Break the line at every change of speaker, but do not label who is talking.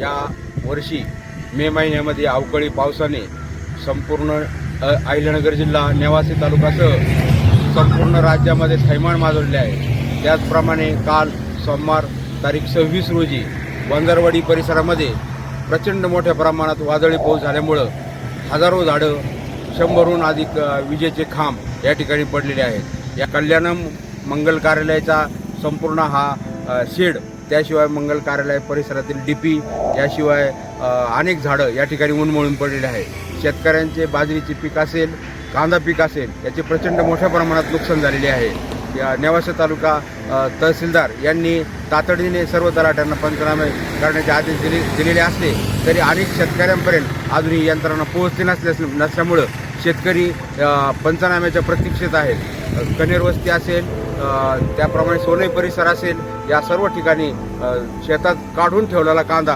या वर्षी मे महिन्यामध्ये अवकाळी पावसाने संपूर्ण अहिल्यानगर जिल्हा नेवासी तालुकासह संपूर्ण राज्यामध्ये थैमान माजवले आहे. त्याचप्रमाणे काल सोमवार तारीख सव्वीस रोजी वंजारवाडी परिसरामध्ये प्रचंड मोठ्या प्रमाणात वादळी पाऊस झाल्यामुळं हजारो झाडं शंभरहून अधिक विजेचे खांब या ठिकाणी पडलेले आहेत. या कल्याणम मंगल कार्यालयाचा संपूर्ण हा शेड त्याशिवाय मंगल कार्यालय परिसरातील डीपी याशिवाय अनेक झाडं या ठिकाणी उन्मळून पडलेले आहे शेतकऱ्यांचे बाजरीचे पीक असेल कांदा पीक असेल याचे प्रचंड मोठ्या प्रमाणात नुकसान झालेले आहे. या नेवासा तालुका तहसीलदार यांनी तातडीने सर्व तलाट्यांना पंचनामे करण्याचे आदेश दिले दिलेले असले तरी अनेक शेतकऱ्यांपर्यंत अजूनही यंत्रणा पोहोचली नसल्या नसल्यामुळं शेतकरी पंचनाम्याच्या प्रतीक्षेत आहेत. कनेर वस्ती असेल त्याप्रमाणे सोनई परिसर असेल या सर्व ठिकाणी शेतात काढून ठेवलेला कांदा.